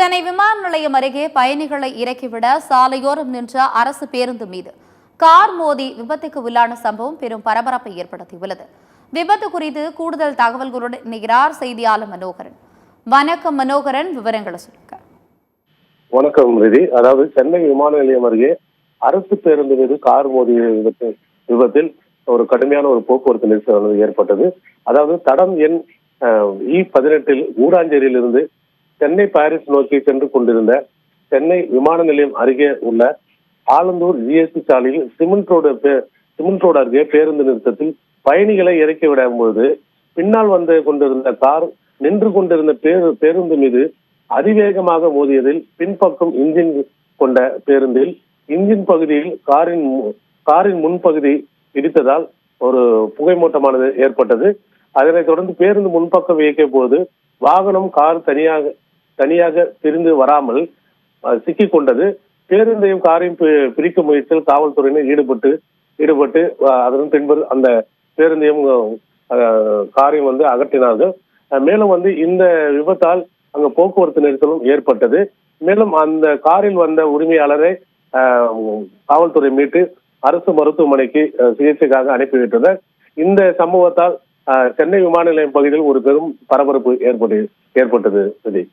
சென்னை விமான நிலையம் அருகே பயணிகளை இறக்கிவிட சாலையோரம் நின்ற அரசு பேருந்து மீது கார் மோதி விபத்துக்கு உள்ளான சம்பவம் பெரும் பரபரப்பை ஏற்படுத்தியுள்ளது. விபத்து குறித்து கூடுதல் தகவல்களுடன் இணைகிறார் செய்தியாளர் மனோகரன். வணக்கம் மனோகரன் விவரங்களை சொல்லுங்க. வணக்கம் ரிதி. அதாவது சென்னை விமான நிலையம் அருகே அரசு பேருந்து மீது கார் மோதிய விபத்து விபத்தில் ஒரு கடுமையான ஒரு போக்குவரத்து நெரிசல் ஏற்பட்டது. அதாவது தடம் எண் இ பதினெட்டில் ஊராஞ்சேரியிலிருந்து சென்னை பாரிஸ் நோக்கி சென்று கொண்டிருந்த சென்னை விமான நிலையம் அருகே உள்ள ஆலந்தூர் ஜிஎஸ்டி சாலையில் சிமெண்ட் ரோடு பே- சிமெண்ட் ரோடு அருகே பேருந்து நிறுத்தத்தில் பயணிகளை இறக்கி விடும்போது பின்னால் வந்து கொண்டிருந்த கார் நின்று கொண்டிருந்த பேரு பேருந்து மீது அதிவேகமாக மோதியதில் பின்பக்கம் இன்ஜின் கொண்ட பேருந்தில் இன்ஜின் பகுதியில் காரின் காரின் முன்பகுதி இடித்ததால் ஒரு புகைமூட்டமானது ஏற்பட்டது. அதனைத் தொடர்ந்து பேருந்து முன்பக்கம் இயக்கிய போது வாகனம் கார் தனியாக தனியாக பிரிந்து வராமல் சிக்கி கொண்டது பேருந்தையும் காரையும் பி- பிரிக்கும் முயற்சியில் காவல்துறையினர் ஈடுபட்டு ஈடுபட்டு அதன் பின்பு அந்த பேருந்தையும் காரையும் வந்து அகற்றினார்கள். மேலும் வந்து இந்த விபத்தால் அங்க போக்குவரத்து நெரிசலும் ஏற்பட்டது. மேலும் அந்த காரில் வந்த உரிமையாளரை காவல்துறை மீட்டு அரசு மருத்துவமனைக்கு சிகிச்சைக்காக அனுப்பிவிட்டனர். இந்த சம்பவத்தால் சென்னை விமான நிலையம் பகுதியில் ஒரு பெரும் பரபரப்பு ஏற்பட்டு ஏற்பட்டது விஜய்